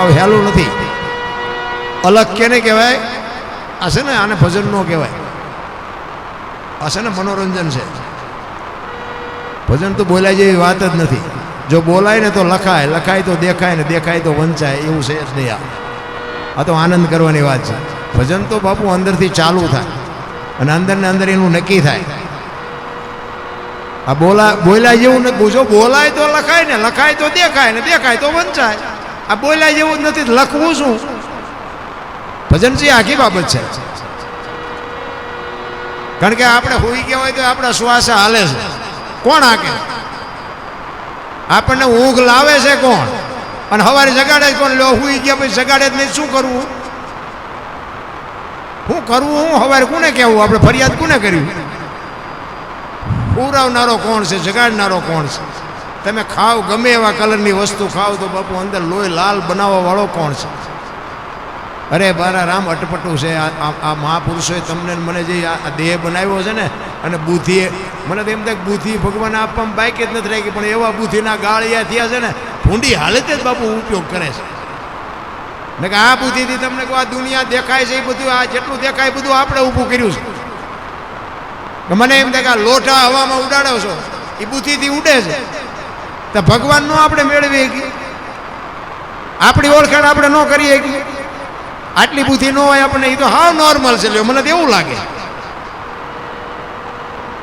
હાવ હેલું નથી. અલગ કેને કહેવાય? આ ને આને ભજન ન કહેવાય. આ ને મનોરંજન છે. ભજન તો બોલાય જેવી વાત જ નથી. જો બોલાય ને તો લખાય લખાય તો દેખાય ને દેખાય તો વંચાય, એવું છે જ નહીં આ. તો આનંદ કરવાની વાત છે. ભજન તો બાપુ અંદરથી ચાલુ થાય અને અંદર ને અંદર એનું નક્કી થાય. આ બોલા બોલાય જેવું નથી. જો બોલાય તો લખાય ને, લખાય તો દેખાય ને, દેખાય તો વંચાય. આ બોલાય જેવું જ નથી, લખવું શું? ભજન છે એ આખી બાબત છે. કારણ કે આપણે હોઈ ગયા હોય તો આપણા શ્વાસ હાલે છે. કોણ હાકે આપણને ઊંઘ લાવે છે કોણ? અને સવારે જગાડે જ કોણ? લો, હુઈ ગયા પછી જગાડે જ નહીં, શું કરવું? શું કરવું, હું સવારે કોને કહેવું? આપણે ફરિયાદ કોને કર્યું પુરાવનારો કોણ છે? જગાડનારો કોણ છે? તમે ખાવ ગમે એવા કલરની વસ્તુ ખાવ તો બાપુ અંદર લોહી લાલ બનાવવા વાળો કોણ છે? અરે બારા રામ અટપટું છે. આ મહાપુરુષોએ તમને મને જે આ દેહ બનાવ્યો છે ને, અને બુદ્ધિએ મને તો એમ થાય બુદ્ધિ ભગવાન આપવામાં બાકી જ નથી રાખી, પણ એવા બુદ્ધિના ગાળિયા થયા છે ને, ભૂંડી હાલતે જ બાપુ ઉપયોગ કરે છે. ને કે આ બુદ્ધિથી તમને કહું આ દુનિયા દેખાય છે, એ બધું આ જેટલું દેખાય બધું આપણે ઊભું કર્યું છે. મને એમ થાય કે આ લોટા હવામાં ઉડાડો છો, એ બુદ્ધિથી ઉડે છે. તો ભગવાન નો આપણે મેળવી શકીએ આપણી ઓળખાણ આપણે ન કરી શકીએ આટલી બુદ્ધિ ન હોય આપણને એ તો હાવ નોર્મલ છે. લ્યો, મને તો એવું લાગે.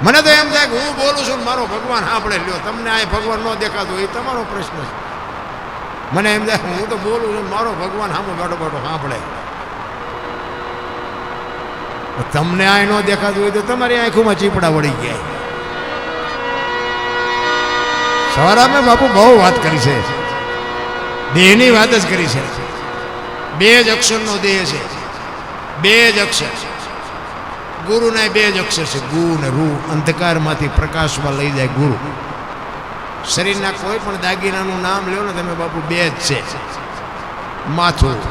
મને તો એમ થાય કે હું બોલું છું મારો ભગવાન સાંભળે. લ્યો, તમને આ ભગવાન ન દેખાતો એ તમારો પ્રશ્ન છે. મને એમ થાય, હું તો બોલું છું મારો ભગવાન સામો બેઠો બેઠો સાંભળે. તમને આ ન દેખાતું હોય તો તમારી આંખોમાં ચીપડા વળી ગયા. સવારામાં બાપુ બહુ વાત કરી છે. દેહની વાત જ કરી છે. બે જ અક્ષરનો દેહ છે. બે જ અક્ષર. ગુરુના બે જ અક્ષર છે. ગુ ને રૂ અંધકારમાંથી પ્રકાશમાં લઈ જાય ગુરુ. શરીરના કોઈ પણ દાગીનાનું નામ લ્યો ને તમે બાપુ બે જ છે. માથું,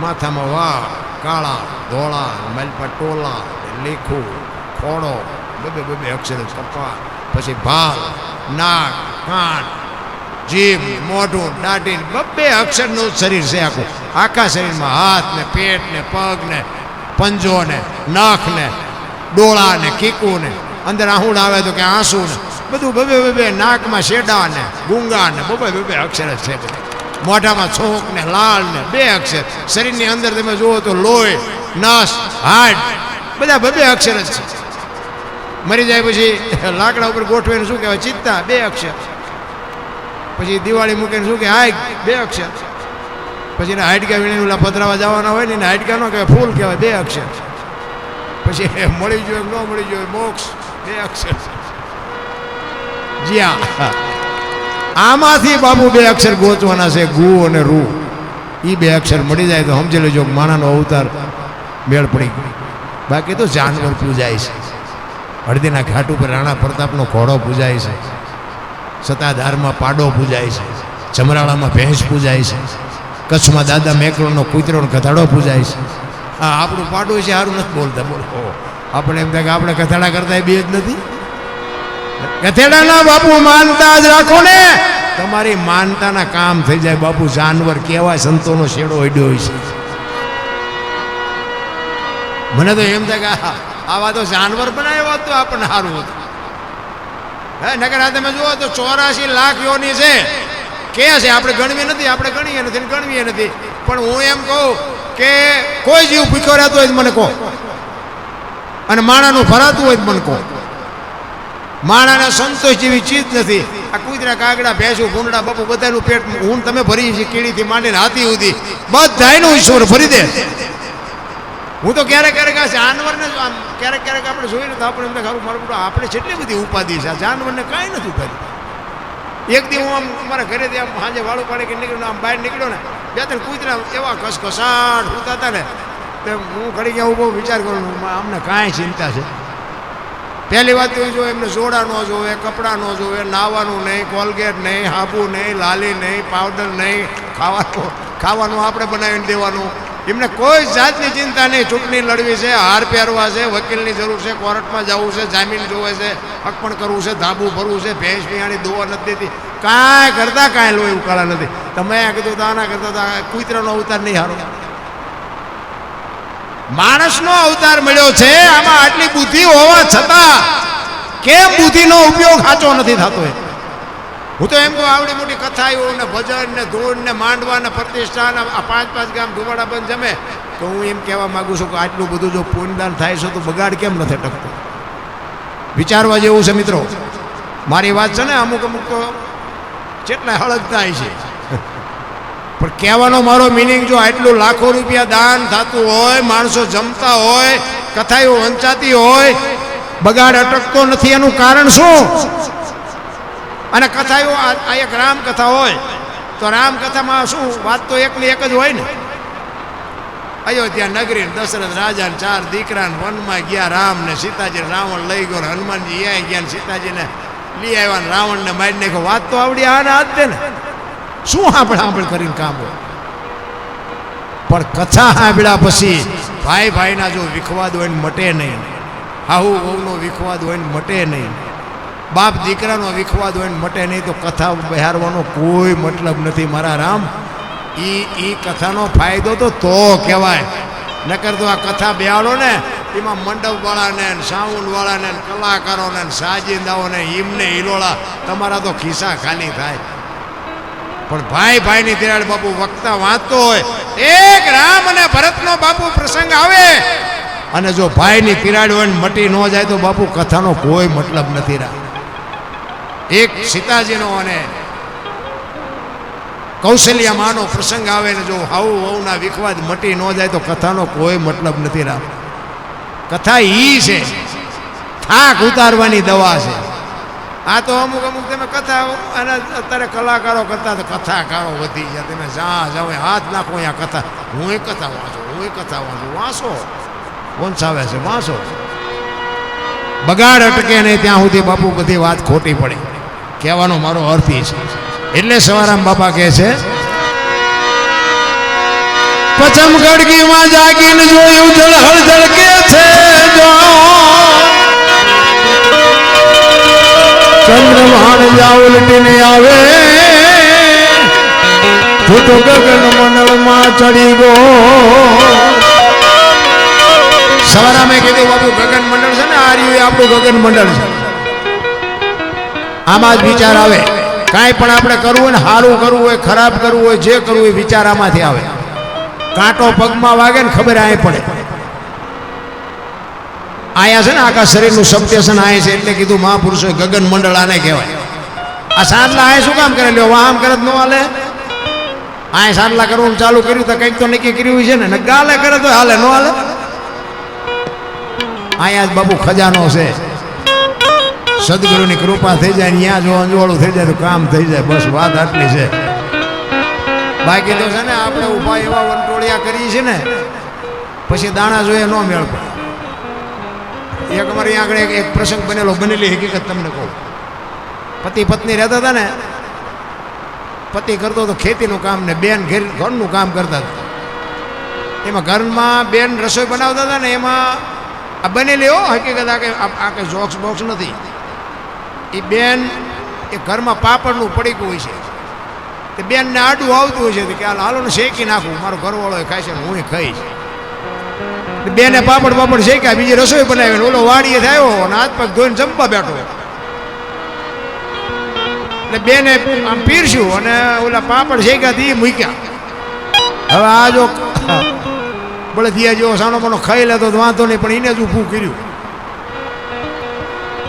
માથામાં વાળ, કાળા, ધોળા, મલપા ટોલા, લીખું ખોડો બબે બબે અક્ષર કપા, પછી ભાલ, નાક કાન જીભ, મોઢું, દાઢી બબ્બે અક્ષરનું શરીર છે આખું. આખા શરીરમાં હાથ ને પેટ ને પગ ને પંજો ને નખ ને ડોળા ને કીકું ને. અંદર આહુડ આવે તો કે આંસુ ને. બધું બબે બબે નાકમાં શેડા ને, ગુંગા ને, બબે બબે અક્ષર જ છે. મોઢામાં છોક ને લાલ ને, બે અક્ષર. શરીરની અંદર તમે જુઓ તો લોહી, નસ, હાડ, બધા બબે અક્ષર જ છે. મરી જાય પછી લાકડા ઉપર ગોઠવીને શું કહેવાય? ચિત્તા, બે અક્ષર. પછી દિવાળી મૂકીને શું કે હાઈક બે અક્ષર. પછી એને હાડકા વીણીને ઓલા પધરાવા જવાના હોય ને એને હાડકા નો કહેવાય ફૂલ કહેવાય બે અક્ષર. પછી મળી જોઈએ ન મળી જોઈએ મોક્ષ બે અક્ષર. જ્યાં. આમાંથી બાબુ બે અક્ષર ગોતવાના છે ગુ અને રૂ. એ બે અક્ષર મળી જાય તો સમજી લેજો માણાનો અવતાર મેળ પડી ગયો. બાકી તો જાનવર પૂજાય છે. હળદીના ઘાટ ઉપર રાણા પ્રતાપનો ઘોડો પૂજાય છે. સતાધારમાં પાડો પૂજાય છે ચમરાળામાં ભેંસ પૂજાય છે કચ્છમાં દાદા મેકરોનો કૂતરોનો કથાડો પૂજાય છે. હા આપણું પાડું છે સારું નથી બોલતા બોલો. આપણે એમ થાય કે આપણે કથાડા કરતા બે જ નથી. કથેડાના બાપુ માનતા જ રાખો ને. તમારી માનતાના કામ થઈ જાય બાપુ જાનવર કેવા સંતોનો શેડો અડ્યો હોય છે. મને તો એમ થાય કે આ- આવા તો જાનવર બનાવ્યો હોત તો આપણને સારું હતું. હે, નગર આ તમે જુઓ તો ચોરાશી લાખ યોની છે. કે છે? આપણે ગણવી નથી, આપણે ગણીએ નથી ગણવીએ નથી. પણ હું એમ કહું કે કોઈ જીવ ભૂખ્યો રહેતો હોય મને કહો. અને માણાનું ફરાતું હોય મને કહો. માણાના સંતોષ જેવી ચીજ નથી. આ કૂતરા કાગડા, ભેંસું ભૂંડા બપુ, બધાનું પેટ હું તમે ભરી છે કીડીથી માંડીને હાથી સુધી. બધાયનું ઈશ્વર ભરી દે. હું તો ક્યારેક ક્યારેક આ જાનવરને આમ ક્યારેક ક્યારેક આપણે જોઈએ ને તો આપણે એમને ખરું મારું બેટું આપણે જેટલી બધી ઉપાધિ છે, આ જાનવરને કાંઈ નથી ઉપાધિ. એક દી હું આમ મારા ઘરેથી આમ સાંજે વાળું પાડે કે નીકળ્યો આમ બહાર નીકળ્યો ને, બે ત્રણ કૂતરા એવા ઘસઘસાટ હોતા હતા ને, તે હું ઘડી ગયા હું બહુ વિચાર કરું અમને કાંઈ ચિંતા છે? પહેલી વાત તો જો એમને જોડા ન જોવે, કપડાં ન જોવે, નાવાનું નહીં, કોલગેટ નહીં હાબુ નહીં, લાલી નહીં, પાવડર નહીં, ખાવાનું ખાવાનું આપણે બનાવીને દેવાનું. એમને કોઈ જાતની ચિંતા નહીં. ચૂંટણી લડવી છે, હાર પહેરવા છે, વકીલની જરૂર છે, કોર્ટમાં જવું છે, જામીન જોવે છે અકપણ કરવું છે, ધાબુ ભરવું છે, ભેંસ બિયાણી દોવા નથી દેતી. કાંઈ કરતા કાંઈ લોહી ઉકાળા નથી. તમે કીધું તો આના કરતા હતા કુતરાનો અવતાર નહીં હારો. માણસનો અવતાર મળ્યો છે, આમાં આટલી બુદ્ધિ હોવા છતાં કેમ બુદ્ધિનો ઉપયોગ સાચો નથી થતો એ? હું તો એમ કહું, આવડી મોટી કથાઓ ને ભજન ને ધૂળ ને માંડવા ને પ્રતિષ્ઠા ને આ પાંચ પાંચ ગામ ધુવાડા બંધ જમે, તો હું એમ કહેવા માંગુ છું કે આટલું બધું જો પુણ્યદાન થાય છે તો બગાડ કેમ નથી ટકતો? વિચારવા જેવું છે મિત્રો. મારી વાત છે ને અમુક અમુક તો કેટલા થાય છે. પણ કહેવાનો મારો મિનિંગ જો આટલું લાખો રૂપિયા દાન થતું હોય, માણસો જમતા હોય, કથાઓ વંચાતી હોય, બગાડ અટકતો નથી, એનું કારણ શું? અને કથાઓ આ આ એક રામકથા હોય. તો રામકથામાં શું વાત તો એકની એક જ હોય ને? અયોધ્યા નગરી દશરથ રાજાને ચાર દીકરા વનમાં ગયા રામ ને સીતાજી રાવણ લઈ ગયો હનુમાનજી એ ગયા સીતાજીને લઈ આવ્યા ને રાવણને મારી નાખ્યો વાત તો આવડી આને હાથ દે ને. શું આપણે આપણે કરીને કામ હોય? પણ કથા સાંભળ્યા પછી ભાઈ ભાઈના જો વિખવાદ હોય ને મટે નહીં. હાહુ વહુનો વિખવાદ હોય ને મટે નહીં. બાપ દીકરાનો વિખવાદ હોય ને મટે નહીં તો કથા બહારવાનો કોઈ મતલબ નથી, મારા રામ. એ એ કથાનો ફાયદો તો તો કહેવાય. નકર તો આ કથા બેહાડો ને, એમાં મંડપવાળાને સાઉન્ડવાળાને કલાકારોને સાજિંદાઓને હિમને હિલોળા, તમારા તો ખિસ્સા ખાલી થાય. પણ ભાઈ ભાઈની તિરાડ બાપુ વક્તા વાંચતો હોય, એક રામ અને ભરતનો બાપુ પ્રસંગ આવે. અને જો ભાઈની તિરાડ હોય મટી ન જાય તો બાપુ કથાનો કોઈ મતલબ નથી રામ. એક સીતાજીનો અને કૌશલ્યા માનો પ્રસંગ આવે ને જો હાઉ વહુના વિખવાદ મટી ન જાય તો કથાનો કોઈ મતલબ નથી રામ. કથા ઈ છે. થાક ઉતારવાની દવા છે. આ તો અમુક અમુક તમે કથા અને અત્યારે કલાકારો કરતા તો કથાકારો વધી ગયા. તમે જા જાઓ હાથ નાખો અહીંયા કથા. હું એ કથા વાંચો, હું એ કથા વાંચું. વાંચો. વંચાવે છે, વાંચો. બગાડ અટકે નહીં ત્યાં સુધી બાપુ બધી વાત ખોટી પડે. કહેવાનો મારો અર્થ એ છે. એટલે સવારામ બાપા કહે છે, પચમ ગડગીમાં જાગીને જોયું જળહળ જળકે છે જો? ચંદ્રમાન જા ઉલટીને આવે તું ગગન મંડળમાં ચડી ગયો. સવારામે કીધું, બાપુ, ગગન મંડળ છે ને? આર્યું એ આપણું ગગન મંડળ છે. આમાં જ વિચાર આવે. કાંઈ પણ આપણે કરવું હોય ને સારું કરવું હોય, ખરાબ કરવું હોય, જે કરવું હોય વિચાર આમાંથી આવે. કાંટો પગમાં વાગે ને ખબર અહીં પડે. આયા છે ને આખા શરીરનું સપ્ટેશન આય છે એટલે કીધું મહાપુરુષો ગગન મંડળ આને કહેવાય. આ સાંડલા આય શું કામ કરે? લ્યો આમ કરે ન હાલે. આય સાંડલા કરવાનું ચાલુ કર્યું તો કંઈક તો નક્કી કર્યું છે ને. ને ગાલે કરે તો હાલે, ન હાલે. અહીંયા જ બાબુ ખજાનો છે. સદગુરુની કૃપા થઈ જાય ત્યાં જો અંજવાળું થઈ જાય તો કામ થઈ જાય. બસ વાત આટલી છે. બાકી તો છે ને આપણે ઊભા એવા વંટોળિયા કરીએ છીએ ને, પછી દાણા જોઈએ ન મેળ પડે એક અમારે આગળ એક પ્રસંગ બનેલો, બનેલી હકીકત તમને કહું. પતિ પત્ની રહેતા હતા ને, પતિ કરતો હતો ખેતીનું કામ ને બેન ઘેર ઘરનું કામ કરતા હતા. એમાં ઘરમાં બેન રસોઈ બનાવતા હતા ને, એમાં આ બનેલી હો, હકીકત આ કે આ કે જોક્સ બોક્સ નથી. એ બેન એ ઘરમાં પાપડનું પડીકું હોય છે. તે બેનને આડું આવતું હોય છે કે, હાલ, હાલો, ને શેકી નાખું. મારો ઘરવાળો એ ખાય છે હું ખાઈશ. બેને પાપડ પાપડ શેક્યા, બીજી રસોઈ બનાવી ઓલો વાડીએ થયો અને હાથ પગ ધોઈને જમવા બેઠો. એટલે બેને આમ પીરસ્યું અને ઓલા પાપડ શેક્યા તી મૂક્યા. હવે આ જો બળદિયા જેવો સાનો મનો ખાઈ લેતો વાંધો નહીં, પણ એને જ ઊભું કર્યું.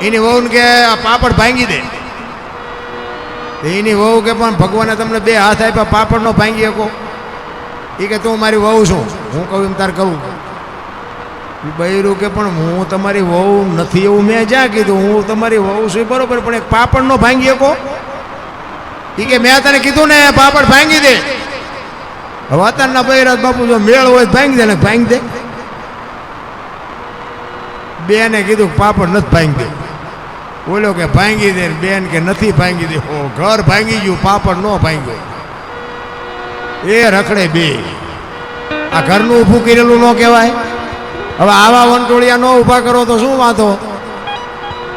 એની વહુને કે આ પાપડ ભાંગી દે. એની વહુ કે પણ ભગવાને તમને બે હાથ આપ્યા, પાપડ નો ભાંગી શકો. એ કે તું મારી વહુ છું. હું કહું એમ તાર કહું બૈરું કે પણ હું તમારી વહુ નથી એવું મેં જ્યાં કીધું. હું તમારી વહુ છું બરોબર, પણ એક પાપડ નો ભાંગી શકો. એ કે મેં તને કીધું ને, પાપડ ભાંગી દે. હવે અત્યારના બૈરાજ બાપુ જો મેળ હોય ભાંગી દે, ને ભાંગી દે. બેને કીધું પાપડ નથી ભાંગી. બોલ્યો કે ભાંગી દે બેન કે નથી ભાંગી દે. ઓ ઘર ભાંગી ગયું, પાપડ ન ભાંગ્યો. એ રખડે બે. આ ઘરનું ઊભું કરેલું ન કહેવાય. હવે આવા વંટોળિયા ન ઊભા કરો તો શું વાંધો?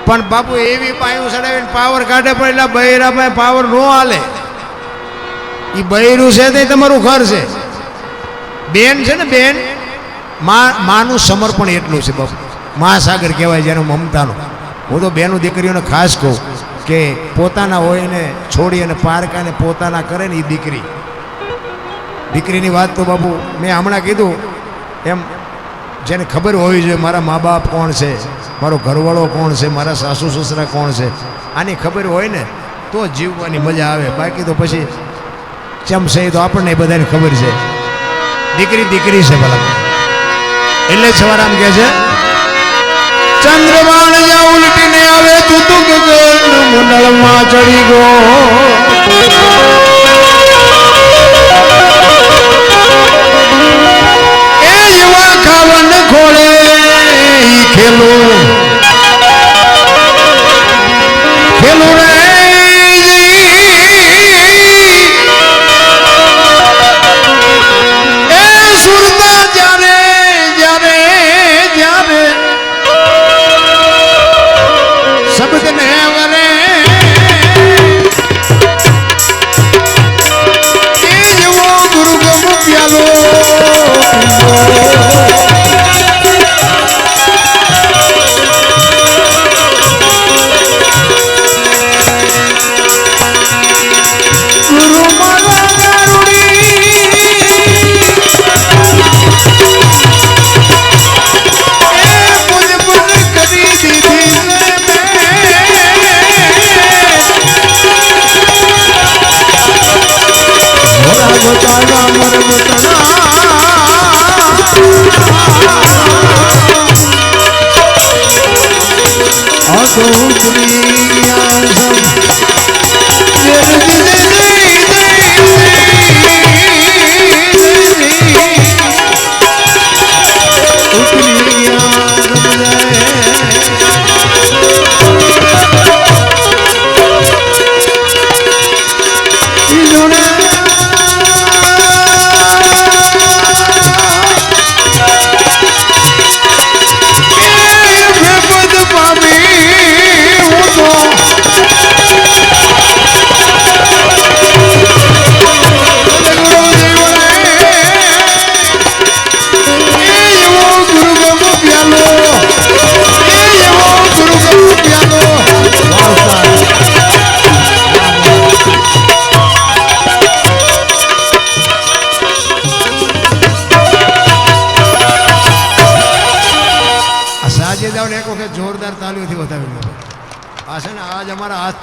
પણ બાપુ એવી પાયું ચડાવીને પાવર કાઢે પણ એટલે બૈરામાં પાવર ન હાલે. એ બૈરું છે તે તમારું ઘર છે. બેન છે ને બેન? માનું સમર્પણ એટલું છે બાપુ. મહાસાગર કહેવાય જેનું મમતાનું. હું તો બેનું દીકરીઓને ખાસ કહું કે પોતાના હોય ને છોડી અને પારકાને પોતાના કરે ને એ દીકરી. દીકરીની વાત તો બાપુ મેં હમણાં કીધું, એમ જેને ખબર હોવી જોઈએ મારા મા બાપ કોણ છે, મારો ઘરવાળો કોણ છે, મારા સાસુ સસરા કોણ છે, આની ખબર હોય ને તો જીવવાની મજા આવે. બાકી તો પછી ચમ એ તો આપણને બધાને ખબર છે. દીકરી દીકરી છે ભલા. એટલે સવારામ કહે છે ચંદ્રમાણ જા ઉલટીને આવે તું તું મંડળમાં ચડી ગયો. ખેલું.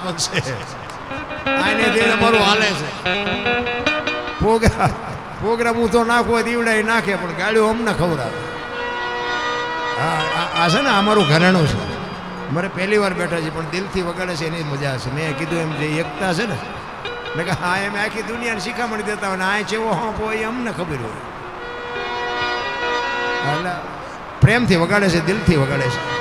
પગ છે. આને દેને અમારું હાલે છે. પ્રોગ્રામ પોગરા હું તો નાખવો દીવડાઈ નાખે, પણ ગાડીઓ અમને ખવડાવે. હા, આ- છે ને અમારું ઘરેણું છે. મારે પહેલી વાર બેઠા છે પણ દિલથી વગાડે છે, એની મજા છે. મેં કીધું એમ જે એકતા છે ને, મેં કહ્યું હા, એમ આખી દુનિયાને શીખામણ દેતા હોય ને આ ચેવો હા હોય અમને ખબર હોય. એટલે પ્રેમથી વગાડે છે, દિલથી વગાડે છે.